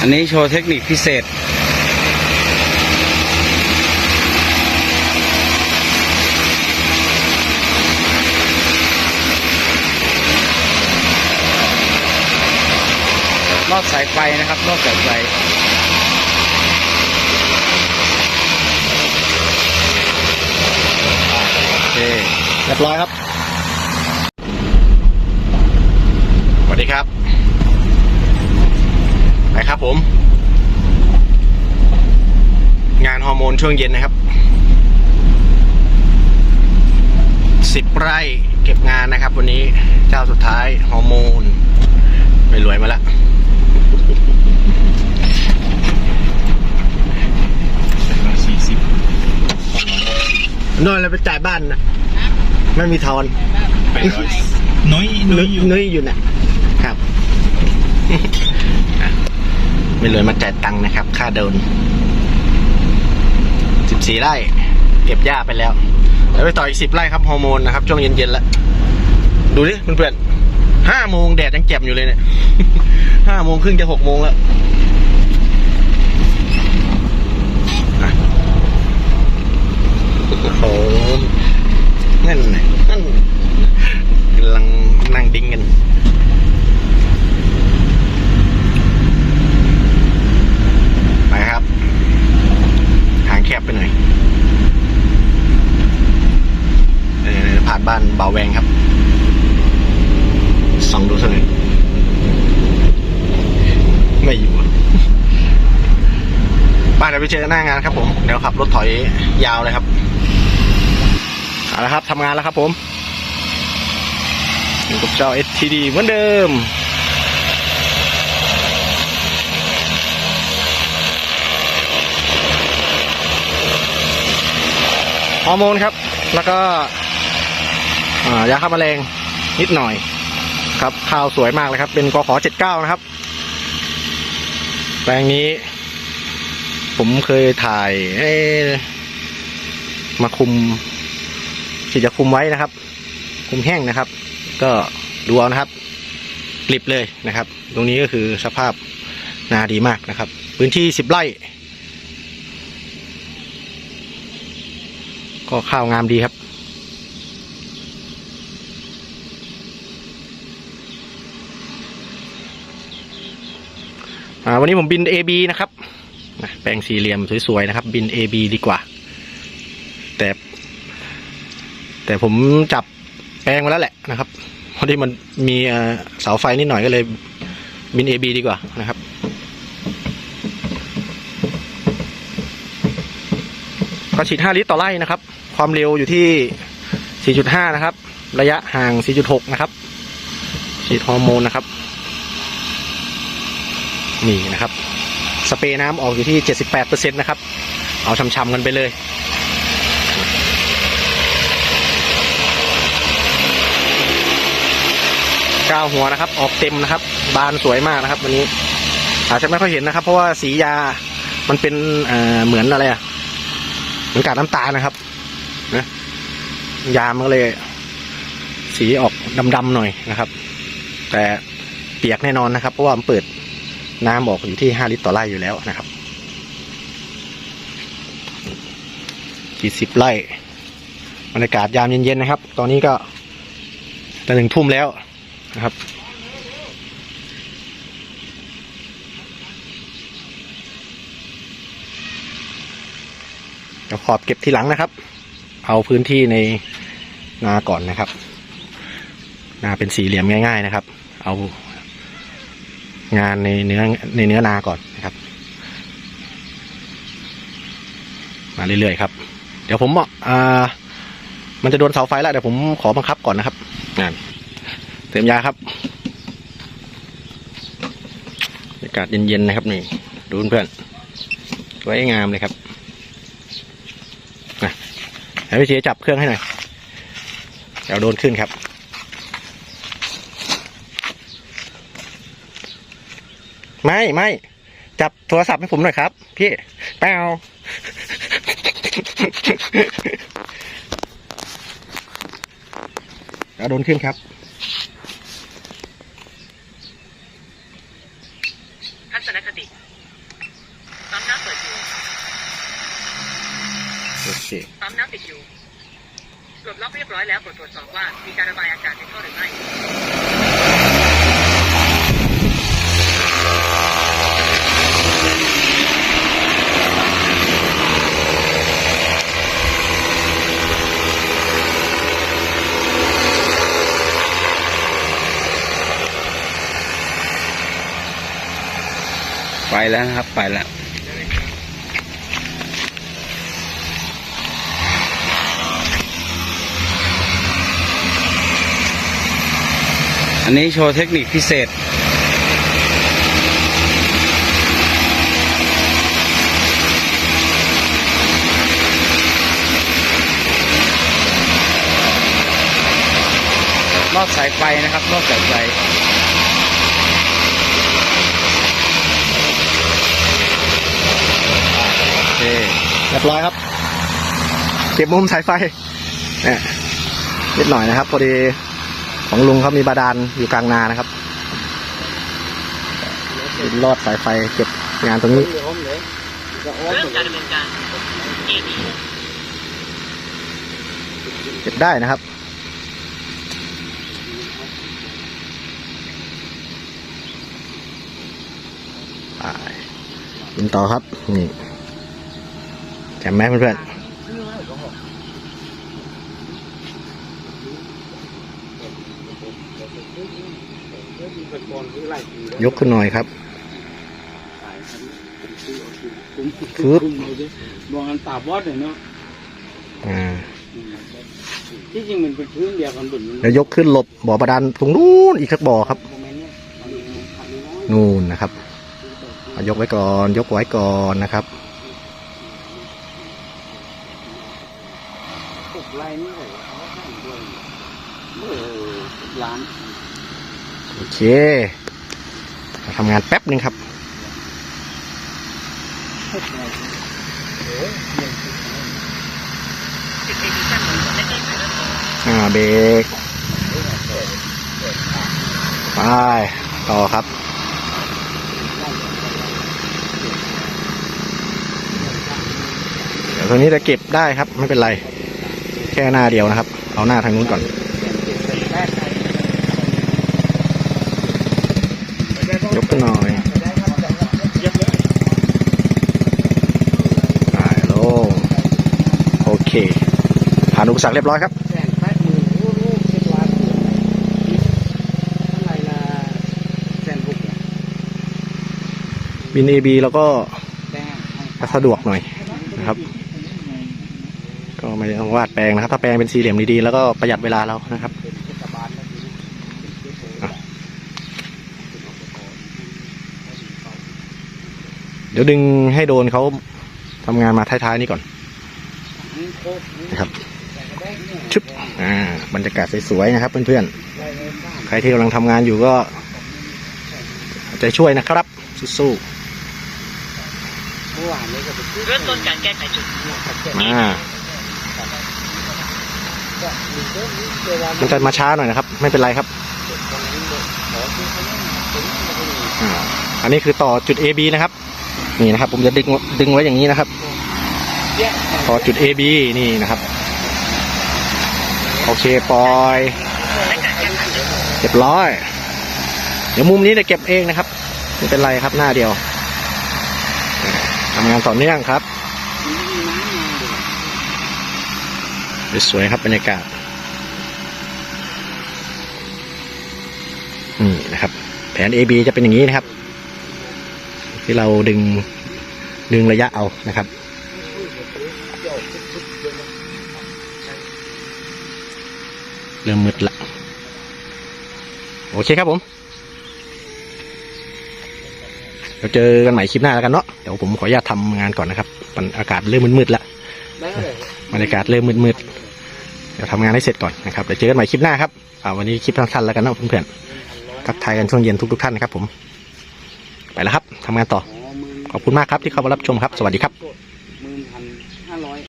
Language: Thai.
อันนี้โชว์เทคนิคพิเศษรอบสายไฟนะครับรอบสายไฟโอเคเรียบร้อยครับ สวัสดีครับ ไปครับผม งานฮอร์โมนช่วงเย็นนะครับสิบไร่เก็บงานนะครับ วันนี้เจ้าสุดท้ายฮอร์โมนไม่รวยมาแล้วสี่สิบนอนแล้วไปจ่ายบ้านนะไม่มีทอนแปดร้อยน้อยน้อยอยู่นุ้ยอยู่นะครับอะ ไม่รวยมาจ่ายตังค์นะครับ ค่าเดินสิบสี่ไร่ เก็บหญ้าไปแล้ว แล้วไปต่ออีกสิบไร่ครับฮอร์โมนนะครับ ช่วงเย็นๆแล้ว ดูดิเพื่อนๆห้าโมงแดดยังแจ่มอยู่เลยเนี่ยห้าโมงครึ่งจะหกโมงแล้วโอ้โหนั่นนั่นกำลังนั่งดิ้งกัน ไปครับ ทางแคบไปหน่อยเออผ่านบ้านเบาแวงครับส่องดูสักหน่อยไม่อยู่อะบ้านเดี๋ยวไปเจอกันหน้างานครับ ผม เดี๋ยวขับรถถอยยาวเลยครับเอาละครับทำงานแล้วครับ ผมอยู่กับเจ้า STD เหมือนเดิมฮอร์โมนครับ แล้วก็ ยาฆ่าแมลงนิดหน่อย ครับข้าวสวยมากเลยครับ เป็นกขอเจ็ดเก้านะครับ แปลงนี้ ผมเคยถ่ายมาคุมที่จะคุมไว้นะครับ คุมแห้งนะครับ ก็ดูเอานะครับกลิบเลยนะครับ ตรงนี้ก็คือสภาพนาดีมากนะครับ พื้นที่สิบไร่ก็ข้าวงามดีครับ อ่าวันนี้ผมบิน AB นะครับแปลงสี่เหลี่ยมสวยๆนะครับ บิน AB ดีกว่า แต่ แต่ผมจับแปลงมาแล้วแหละนะครับเพราะที่มันมีเอ่อเสาไฟนิดหน่อยก็เลยบิน AB ดีกว่านะครับก็ฉีด5ลิตรต่อไร่นะครับ ความเร็วอยู่ที่ 4.5 นะครับ ระยะห่าง 4.6 นะครับ ฉีดฮอร์โมนนะครับ นี่นะครับ สเปรย์น้ำออกอยู่ที่ 78%นะครับ เอาช้ำๆกันไปเลยก้าหัวนะครับ ออกเต็มนะครับ บานสวยมากนะครับ วันนี้ อาจจะไม่ค่อยเห็นนะครับ เพราะว่าสียามันเป็นเอ่อเหมือนอะไรอะเหมือนกากน้ำตาลนะครับนะยามันเลย สีออกดำๆหน่อยนะครับ แต่เปียกแน่นอนนะครับ เพราะว่ามันเปิด น้ำออกอยู่ที่ห้าลิตรต่อไร่อยู่แล้วนะครับกี่สิบไร่บรรยากาศยามเย็นๆนะครับ ตอนนี้ก็จะหนึ่งทุ่มแล้วนะครับ เดี๋ยวขอบเก็บทีหลังนะครับ เอาพื้นที่ในนาก่อนนะครับ นาเป็นสี่เหลี่ยมง่าย ๆนะครับ เอา งานในเนื้อในเนื้อนาก่อนนะครับ มาเรื่อยๆครับ เดี๋ยวผมอ่ามันจะโดนเสาไฟแล้วเดี๋ยวผมขอบังคับก่อนนะครับงานเติมยาครับบรรยากาศเย็นๆนะครับนี่ดูเพื่อนๆสวยงามเลยครับนะให้พี่เจจับเครื่องให้หน่อยเดี๋ยวโดนขึ้นครับ ไม่ไม่จับโทรศัพท์ให้ผมหน่อยครับ พี่แป้วเดี๋ยวโดนขึ้นครับทัศนคติปั๊มน้ำเปิดอยู่โอเคปั๊มน้ำปิดอยู่ปลดล็อกเรียบร้อยแล้วกดตรวจสอบว่ามีการระบายอากาศในท่อหรือไม่ แล้วนะครับ ไปแล้วอันนี้โชว์เทคนิคพิเศษ ลอดสายไฟนะครับลอดสายไฟ โอ เรียบร้อยครับ เก็บมุมสายไฟเนี่ยนิดหน่อยนะครับ พอดีของลุงเขามีบาดาลอยู่กลางนานะครับลอดสายไฟเก็บงานตรงนี้เก็บได้นะครับไปกินต่อครับ นี่ จ่มไหมเพื่อนๆยกขึ้นหน่อยครับฟึบมองกันตาบอดเลยเนาะอ่าที่จริงมันเป็นพื้นเดียวกันบนเดี๋ยวยกขึ้นหลบบ่อบาดาลตรงนู้นอีกสักบ่อครับนู่นนะครับเอายกไว้ก่อน ยกไว้ก่อนนะครับ ปลุกไรนี่เลยเขาให้ด้วยเออร้านโอเคมาทำงานแป๊บหนึ่งครับอ่าเบรกไปต่อครับเดี๋ยวตัวนี้จะเก็บได้ครับ ไม่เป็นไร ค่หน้าเดียวนะครับ เอาหน้าทางนู้นก่อนยกขึ้นหน่อยไปลโอเค ผ่านอุปสรรคเรียบร้อยครับบินเอบีแล้วก็สะดวกหน่อยนะครับ ไม่ต้องวาดแปลงนะครับ ถ้าแปลงเป็นสี่เหลี่ยมดีๆแล้วก็ประหยัดเวลาเรานะครับอะเดี๋ยวดึงให้โดนเขาทำงานมาท้ายๆนี่ก่อนนะครับชุบอ่าบรรยากาศสวยๆนะครับ เพื่อนๆใครที่กำลังทำงานอยู่ก็เอาใจช่วยนะครับ สู้เมื่อวานนี้ก็ไปซื้อเริ่มต้นการแก้ไขจุดๆมา มันจะมาช้าหน่อยนะครับ ไม่เป็นไรครับอันนี้คือต่อจุด AB นะครับ นี่นะครับ ผมจะดึงดึงไว้อย่างนี้นะครับ ต่อจุด AB นี่นะครับ โอเคปล่อยและการแก้ไขจุดเรียบร้อย เดี๋ยวมุมนี้จะเก็บเองนะครับ ไม่เป็นไรครับหน้าเดียวทำงานต่อเนื่องครับ สวยครับบรรยากาศนี่นะครับ แผน AB จะเป็นอย่างนี้นะครับ ที่เราดึงดึงระยะเอานะครับเริ่มมืดละ โอเคครับผมเดี๋ยวเจอกันใหม่คลิปหน้าแล้วกันเนาะเดี๋ยวผมขออนุญาตทำงานก่อนนะครับมันอากาศเริ่มมืดๆแล้วได้เลย บรรยากาศเริ่มมืดๆเดี๋ยวทำงานให้เสร็จก่อนนะครับเดี๋ยวเจอกันใหม่คลิปหน้าครับอ่าวันนี้คลิปสั้นๆแล้วกันนะเพื่อนๆทักทายกันช่วงเย็นทุกๆท่านนะครับผมไปแล้วครับทำงานต่อขอบคุณมากครับที่เข้ามารับชมครับ สวัสดีครับ